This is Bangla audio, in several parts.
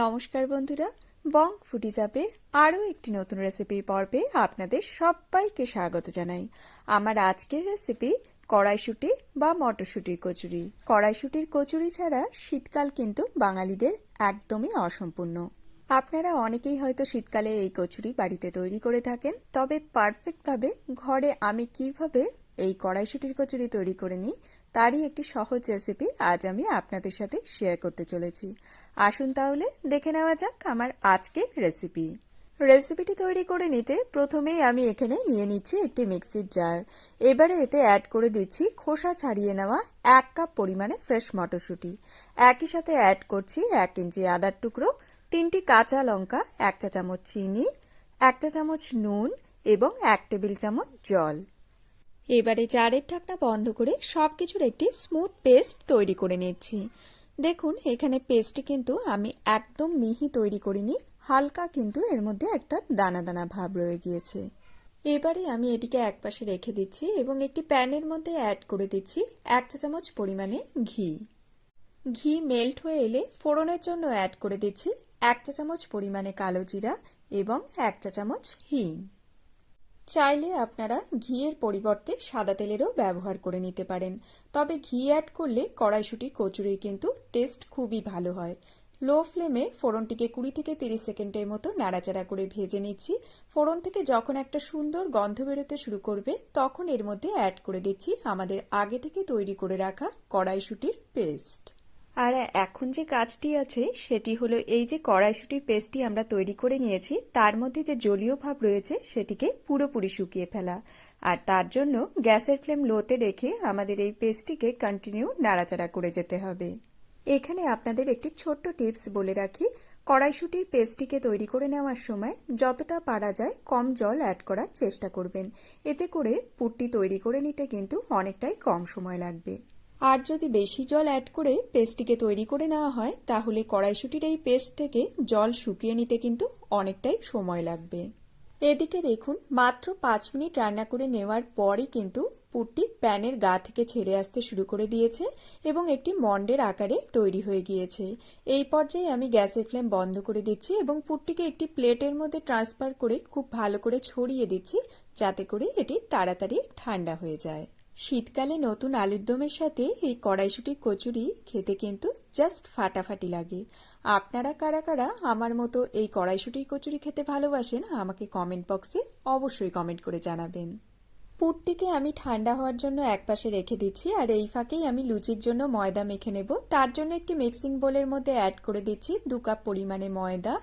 নমস্কার বন্ধুরা, বং অ্যাপের আরও একটি নতুন রেসিপির পর্বে আপনাদের সবাইকে স্বাগত জানাই। আমার আজকের রেসিপি কড়াইশুটি বা মটরশুটির কচুরি। কড়াইশুটির কচুরি ছাড়া শীতকাল কিন্তু বাঙালিদের একদমই অসম্পূর্ণ। আপনারা অনেকেই হয়তো শীতকালে এই কচুরি বাড়িতে তৈরি করে থাকেন, তবে পারফেক্টভাবে ঘরে আমি কীভাবে এই কড়াইশুটির কচুরি তৈরি করে নিই তারই একটি সহজ রেসিপি আজ আমি আপনাদের সাথে শেয়ার করতে চলেছি। আসুন তাহলে দেখে নেওয়া যাক আমার আজকের রেসিপি রেসিপিটি তৈরি করে নিতে প্রথমেই আমি এখানে নিয়ে নিচ্ছি একটি মিক্সির জার এবারে এতে অ্যাড করে দিচ্ছি খোসা ছাড়িয়ে নেওয়া এক কাপ পরিমাণে ফ্রেশ মটরশুঁটি। একই সাথে অ্যাড করছি এক ইঞ্চি আদার টুকরো, তিনটি কাঁচা লঙ্কা, এক চা চামচ চিনি, এক চা চামচ নুন এবং এক টেবিল চামচ জল। এবারে জারের ঢাকনা বন্ধ করে সব কিছুর একটি স্মুথ পেস্ট তৈরি করে নিচ্ছি। দেখুন, এখানে পেস্টটি কিন্তু আমি একদম মিহি তৈরি করিনি, হালকা কিন্তু এর মধ্যে একটা দানা দানা ভাব রয়ে গিয়েছে। এবারে আমি এটিকে একপাশে রেখে দিচ্ছি এবং একটি প্যানের মধ্যে অ্যাড করে দিচ্ছি এক চা চামচ পরিমাণে ঘি। ঘি মেল্ট হয়ে এলে ফোড়নের জন্য অ্যাড করে দিচ্ছি এক চা চামচ পরিমাণে কালো জিরা এবং এক চা চামচ হিং। চাইলে আপনারা ঘিয়ের পরিবর্তে সাদা তেলেরও ব্যবহার করে নিতে পারেন। তবে ঘি অ্যাড করলে কড়াইশুটির কচুরির কিন্তু টেস্ট খুবই ভালো হয়। লো ফ্লেমে ফোড়নটিকে কুড়ি থেকে তিরিশ সেকেন্ডের মতো নাড়াচাড়া করে ভেজে নিচ্ছি। ফোড়ন থেকে যখন একটা সুন্দর গন্ধ বেরোতে শুরু করবে, তখন এর মধ্যে অ্যাড করে দিচ্ছি আমাদের আগে থেকে তৈরি করে রাখা কড়াইশুটির পেস্ট আর এখন যে কাজটি আছে, সেটি হলো এই যে কড়াইশুটির পেস্টটি আমরা তৈরি করে নিয়েছি, তার মধ্যে যে জলীয় ভাব রয়েছে, সেটিকে পুরোপুরি শুকিয়ে ফেলা। আর তার জন্য গ্যাসের ফ্লেম লোতে রেখে আমাদের এই পেস্টটিকে কন্টিনিউ নাড়াচাড়া করে যেতে হবে। এখানে আপনাদের একটি ছোট্ট টিপস বলে রাখি, কড়াইশুটির পেস্টটিকে তৈরি করে নেওয়ার সময় যতটা পারা যায় কম জল অ্যাড করার চেষ্টা করবেন। এতে করে পুটটি তৈরি করে নিতে কিন্তু অনেকটাই কম সময় লাগবে। আর যদি বেশি জল অ্যাড করে পেস্টটিকে তৈরি করে নেওয়া হয়, তাহলে কড়াইশুটির এই পেস্ট থেকে জল শুকিয়ে নিতে কিন্তু অনেকটাই সময় লাগবে। এদিকে দেখুন, মাত্র পাঁচ মিনিট রান্না করে নেওয়ার পরই কিন্তু পুরটি প্যানের গা থেকে ছেড়ে আসতে শুরু করে দিয়েছে এবং একটি মন্ডের আকারে তৈরি হয়ে গিয়েছে। এই পর্যায়ে আমি গ্যাসের ফ্লেম বন্ধ করে দিচ্ছি এবং পুরটিকে একটি প্লেটের মধ্যে ট্রান্সফার করে খুব ভালো করে ছড়িয়ে দিচ্ছি, যাতে করে এটি তাড়াতাড়ি ঠান্ডা হয়ে যায়। শীতকালে নতুন আলুর দমের সাথে এই কড়াইশুটির কচুরি খেতে কিন্তু জাস্ট ফাটাফাটি লাগে। আপনারা কারা কারা আমার মতো এই কড়াইশুটির কচুরি খেতে ভালোবাসেন, আমাকে কমেন্ট বক্সে অবশ্যই কমেন্ট করে জানাবেন। পুরটিকে আমি ঠান্ডা হওয়ার জন্য একপাশে রেখে দিচ্ছি, আর এই ফাঁকেই আমি লুচির জন্য ময়দা মেখে নেব। তার জন্য একটি মিক্সিং বোলের মধ্যে অ্যাড করে দিচ্ছি দু কাপ পরিমাণে ময়দা,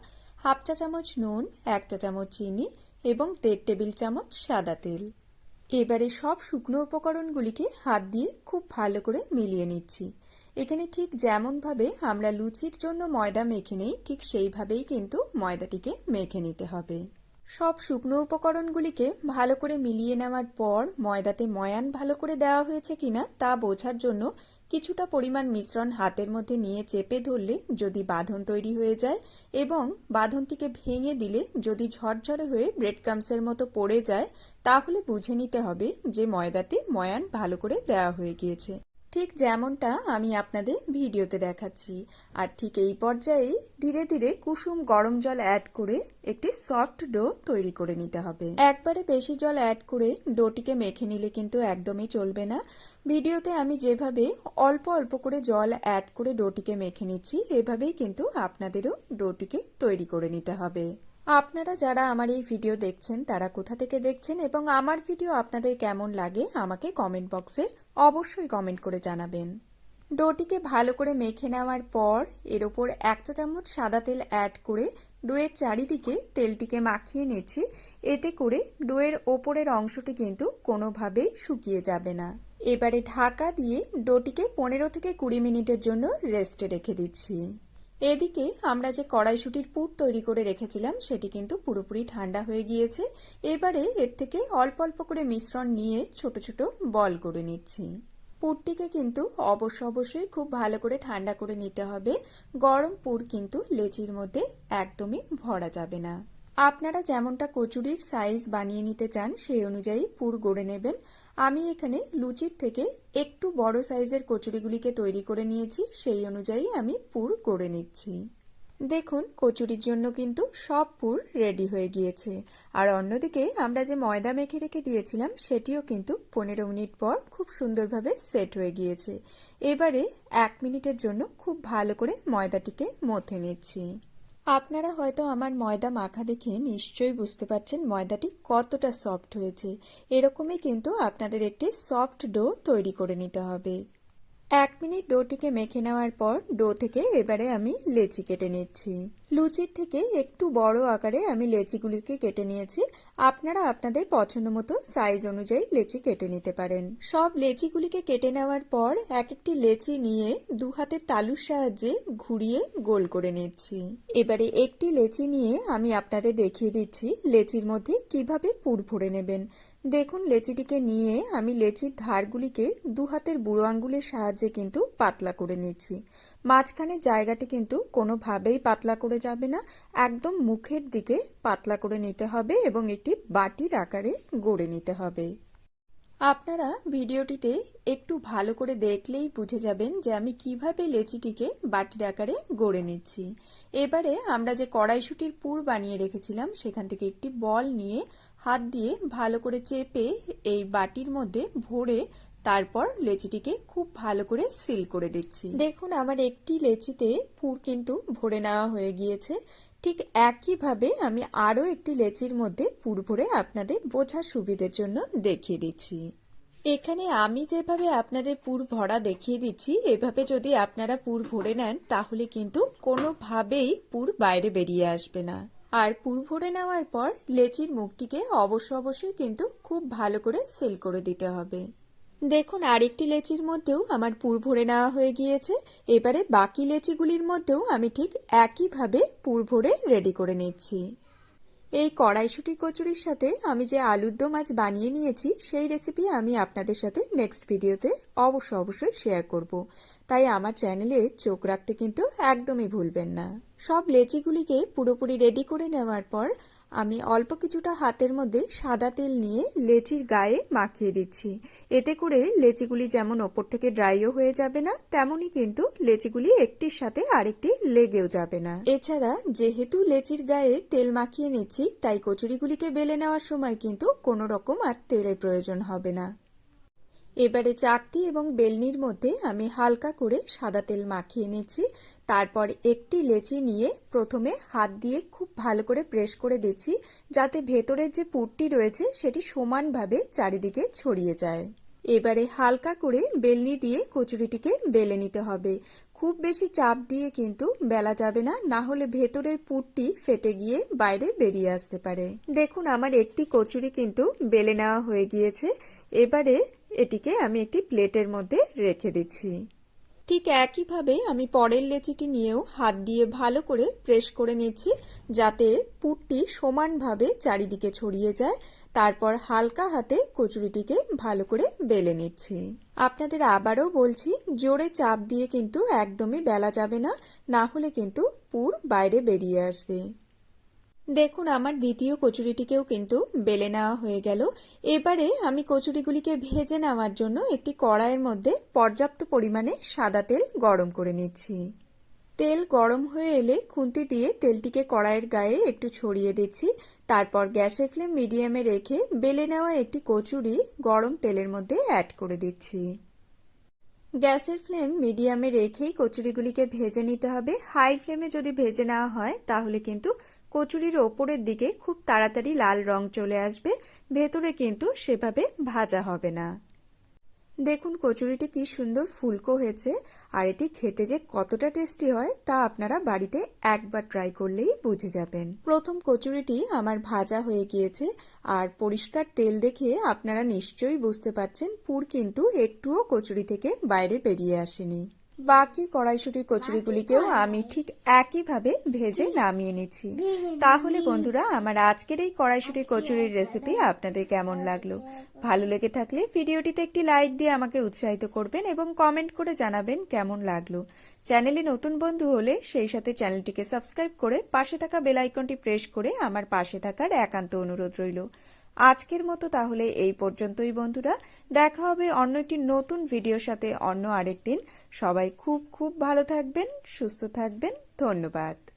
হাফ চা চামচ নুন, এক চা চামচ চিনি এবং দেড় টেবিল চামচ সাদা তেল। এবারে সব শুকনো উপকরণগুলিকে হাত দিয়ে খুব ভালো করে মিলিয়ে নিচ্ছি। এখানে ঠিক যেমনভাবে আমরা লুচির জন্য ময়দা মেখে নেই, ঠিক সেইভাবেই কিন্তু ময়দাটিকে মেখে নিতে হবে। সব শুকনো উপকরণগুলিকে ভালো করে মিলিয়ে নেওয়ার পর ময়দাতে ময়ান ভালো করে দেওয়া হয়েছে কিনা তা বোঝার জন্য কিছুটা পরিমাণ মিশ্রণ হাতের মধ্যে নিয়ে চেপে ধরলে যদি বাঁধন তৈরি হয়ে যায় এবং বাঁধনটিকে ভেঙে দিলে যদি ঝরঝরে হয়ে ব্রেড ক্রামসের মতো পড়ে যায়, তাহলে বুঝে নিতে হবে যে ময়দাতে ময়ান ভালো করে দেওয়া হয়ে গিয়েছে। ঠিক যেমনটা আমি আপনাদের ভিডিওতে দেখাচ্ছি। আর ঠিক এই পর্যায়ে ধীরে ধীরে কুসুম গরম জল অ্যাড করে একটি সফট ডো তৈরি করে নিতে হবে। একবারে বেশি জল অ্যাড করে ডোটিকে মেখে নিলে কিন্তু একদমই চলবে না। ভিডিওতে আমি যেভাবে অল্প অল্প করে জল অ্যাড করে ডোটিকে মেখে নিচ্ছি, এভাবেই কিন্তু আপনাদেরও ডোটিকে তৈরি করে নিতে হবে। আপনারা যারা আমার এই ভিডিও দেখছেন, তারা কোথা থেকে দেখছেন এবং আমার ভিডিও আপনাদের কেমন লাগে আমাকে কমেন্ট বক্সে অবশ্যই কমেন্ট করে জানাবেন। ডোটিকে ভালো করে মেখে নেওয়ার পর এর ওপর এক চা চামচ সাদা তেল অ্যাড করে ডোয়ের চারিদিকে তেলটিকে মাখিয়ে নিচ্ছি। এতে করে ডোয়ের ওপরের অংশটি কিন্তু কোনোভাবেই শুকিয়ে যাবে না। এবারে ঢাকা দিয়ে ডোটিকে পনেরো থেকে কুড়ি মিনিটের জন্য রেস্টে রেখে দিচ্ছি। এদিকে আমরা যে কড়াইশুটির পুর তৈরি করে রেখেছিলাম, সেটি কিন্তু পুরোপুরি ঠান্ডা হয়ে গিয়েছে। এবারে এর থেকে অল্প অল্প করে মিশ্রণ নিয়ে ছোট ছোট বল করে নিচ্ছি। পুরটিকে কিন্তু অবশ্য অবশ্যই খুব ভালো করে ঠান্ডা করে নিতে হবে। গরম পুর কিন্তু লেচির মধ্যে একদমই ভরা যাবে না। আপনারা যেমনটা কচুরির সাইজ বানিয়ে নিতে চান, সেই অনুযায়ী পুর গড়ে নেবেন। আমি এখানে লুচির থেকে একটু বড় সাইজের কচুরিগুলিকে তৈরি করে নিয়েছি, সেই অনুযায়ী আমি পুর গড়ে নিচ্ছি। দেখুন, কচুরির জন্য কিন্তু সব পুর রেডি হয়ে গিয়েছে। আর অন্যদিকে আমরা যে ময়দা মেখে রেখে দিয়েছিলাম, সেটিও কিন্তু পনেরো মিনিট পর খুব সুন্দরভাবে সেট হয়ে গিয়েছে। এবারে এক মিনিটের জন্য খুব ভালো করে ময়দাটিকে মথে নিচ্ছি। আপনারা হয়তো আমার ময়দা মাখা দেখে নিশ্চয়ই বুঝতে পারছেন ময়দাটি কতটা সফট হয়েছে। এরকমই কিন্তু আপনাদের একটি সফট ডো তৈরি করে নিতে হবে। এক মিনিট ডোটিকে মেখে নেওয়ার পর ডো থেকে এবারে আমি লেচি কেটে নিচ্ছি। লুচির থেকে একটু বড় আকারে আমি লেচিগুলিকে কেটে নিয়েছি। আপনারা আপনাদের পছন্দ মতো সাইজ অনুযায়ী লেচি কেটে নিতে পারেন। সব লেচিগুলিকে কেটে নেওয়ার পর এক একটি লেচি নিয়ে দু হাতের তালুর সাহায্যে ঘুরিয়ে গোল করে নিচ্ছি। এবারে একটি লেচি নিয়ে আমি আপনাদের দেখিয়ে দিচ্ছি লেচির মধ্যে কীভাবে পুর ভরে নেবেন। দেখুন লেচিটিকে নিয়ে আমি লেচির ধারগুলিকে দু হাতের বুড়ো আঙ্গুলের সাহায্যে কিন্তু পাতলা করে নিচ্ছি। মাঝখানে জায়গাটি কিন্তু কোনোভাবেই পাতলা করে যাবে না, একদম মুখের দিকে পাতলা করে নিতে হবে এবং একটি বাটির আকারে গড়ে নিতে হবে। আপনারা ভিডিওটিতে একটু ভালো করে দেখলেই বুঝে যাবেন যে আমি কীভাবে লেচিটিকে বাটির আকারে গড়ে নিচ্ছি। এবারে আমরা যে কড়াইশুটির পুর বানিয়ে রেখেছিলাম, সেখান থেকে একটি বল নিয়ে হাত দিয়ে ভালো করে চেপে এই বাটির মধ্যে ভরে তারপর লেচিটিকে খুব ভালো করে সিল করে দিচ্ছি। দেখুন, আমার একটি লেচিতে পুর কিন্তু ভরে নেওয়া হয়ে গিয়েছে। ঠিক একইভাবে আমি আরও একটি লেচির মধ্যে পুর ভরে আপনাদের বোঝার সুবিধের জন্য দেখিয়ে দিচ্ছি। এখানে আমি যেভাবে আপনাদের পুর ভরা দেখিয়ে দিচ্ছি, এভাবে যদি আপনারা পুর ভরে নেন, তাহলে কিন্তু কোনোভাবেই পুর বাইরে বেরিয়ে আসবে না। আর পুর ভরে নেওয়ার পর লেচির মুখটিকে অবশ্য অবশ্যই কিন্তু খুব ভালো করে সেল করে দিতে হবে। দেখুন, আরেকটি লেচির মধ্যেও আমার পুর ভরে নেওয়া হয়ে গিয়েছে। এবারে বাকি লেচিগুলির মধ্যেও আমি ঠিক একইভাবে পুর ভরে রেডি করে নিচ্ছি। এই কড়াইশুটির কচুরির সাথে আমি যে আলুর দম মাছ বানিয়ে নিয়েছি, সেই রেসিপি আমি আপনাদের সাথে নেক্সট ভিডিওতে অবশ্যই অবশ্যই শেয়ার করব। তাই আমার চ্যানেলে চোখ রাখতে কিন্তু একদমই ভুলবেন না। সব লেচিগুলিকে পুরোপুরি রেডি করে নেওয়ার পর আমি অল্প কিছুটা হাতের মধ্যে সাদা তেল নিয়ে লেচির গায়ে মাখিয়ে দিচ্ছি। এতে করে লেচিগুলি যেমন ওপর থেকে ড্রাইও হয়ে যাবে না, তেমনই কিন্তু লেচিগুলি একটির সাথে আরেকটি লেগেও যাবে না। এছাড়া যেহেতু লেচির গায়ে তেল মাখিয়ে নিচ্ছি, তাই কচুরিগুলিকে বেলে নেওয়ার সময় কিন্তু কোনো রকম আর তেলের প্রয়োজন হবে না। এবারে চাকতি এবং বেলনির মধ্যে আমি হালকা করে সাদা তেল মাখিয়ে নিচ্ছি। তারপর একটি লেচি নিয়ে প্রথমে হাত দিয়ে খুব ভালো করে প্রেস করে দিচ্ছি, যাতে ভেতরের যে পুরটি রয়েছে সেটি সমানভাবে চারিদিকে ছড়িয়ে যায়। এবারে হালকা করে বেলনি দিয়ে কচুরিটিকে বেলে নিতে হবে। খুব বেশি চাপ দিয়ে কিন্তু বেলা যাবে না না হলে ভেতরের পুরটি ফেটে গিয়ে বাইরে বেরিয়ে আসতে পারে। দেখুন, আমার একটি কচুরি কিন্তু বেলে নেওয়া হয়ে গিয়েছে। এবারে এটিকে আমি একটি প্লেটের মধ্যে রেখে দিচ্ছি। ঠিক একইভাবে আমি পরের লেচিটি নিয়েও হাত দিয়ে ভালো করে প্রেস করে নিচ্ছি, যাতে পুরটি সমানভাবে চারিদিকে ছড়িয়ে যায়। তারপর হালকা হাতে কচুরিটিকে ভালো করে বেলে নিচ্ছি। আপনাদের আবারও বলছি, জোরে চাপ দিয়ে কিন্তু একদমই বেলা যাবে না না হলে কিন্তু পুর বাইরে বেরিয়ে আসবে। দেখুন, আমার দ্বিতীয় কচুরিটিকেও কিন্তু বেলে নেওয়া হয়ে গেল। এবারে আমি কচুরিগুলিকে ভেজে নেওয়ার জন্য একটি কড়াইয়ের মধ্যে পর্যাপ্ত পরিমাণে সাদা তেল গরম করে নিচ্ছি। তেল গরম হয়ে এলে খুন্তি দিয়ে তেলটিকে কড়াইয়ের গায়ে একটু ছড়িয়ে দিচ্ছি। তারপর গ্যাসের ফ্লেম মিডিয়ামে রেখে বেলে নেওয়া একটি কচুরি গরম তেলের মধ্যে অ্যাড করে দিচ্ছি। গ্যাসের ফ্লেম মিডিয়ামে রেখেই কচুরিগুলিকে ভেজে নিতে হবে। হাই ফ্লেমে যদি ভেজে নেওয়া হয়, তাহলে কিন্তু কচুরির ওপরের দিকে খুব তাড়াতাড়ি লাল রং চলে আসবে, ভেতরে কিন্তু সেভাবে ভাজা হবে না। দেখুন কচুরিটি কি সুন্দর ফুলকো হয়েছে, আর এটি খেতে যে কতটা টেস্টি হয় তা আপনারা বাড়িতে একবার ট্রাই করলেই বুঝে যাবেন। প্রথম কচুরিটি আমার ভাজা হয়ে গিয়েছে, আর পরিষ্কার তেল দেখে আপনারা নিশ্চয়ই বুঝতে পারছেন পুর কিন্তু একটুও কচুরি থেকে বাইরে বেরিয়ে আসেনি। বাকি কড়াইশুটির কচুরিগুলিকেও আমি ঠিক একইভাবে ভেজে নামিয়ে নিচ্ছি। তাহলে বন্ধুরা আমার আজকের এই কড়াইশুটির কচুরির রেসিপি আপনাদের কেমন লাগল? ভালো লেগে থাকলে ভিডিওটিতে একটি লাইক দিয়ে আমাকে উৎসাহিত করবেন এবং কমেন্ট করে জানাবেন কেমন লাগল। চ্যানেলে নতুন বন্ধু হলে সেই সাথে চ্যানেলটিকে সাবস্ক্রাইব করে পাশে থাকা বেল আইকনটি প্রেস করে আমার পাশে থাকার একান্ত অনুরোধ রইল। আজকের মতো তাহলে এই পর্যন্তই বন্ধুরা। দেখা হবে অন্য একটি নতুন ভিডিওর সাথে অন্য আরেকদিন। সবাই খুব খুব ভালো থাকবেন, সুস্থ থাকবেন। ধন্যবাদ।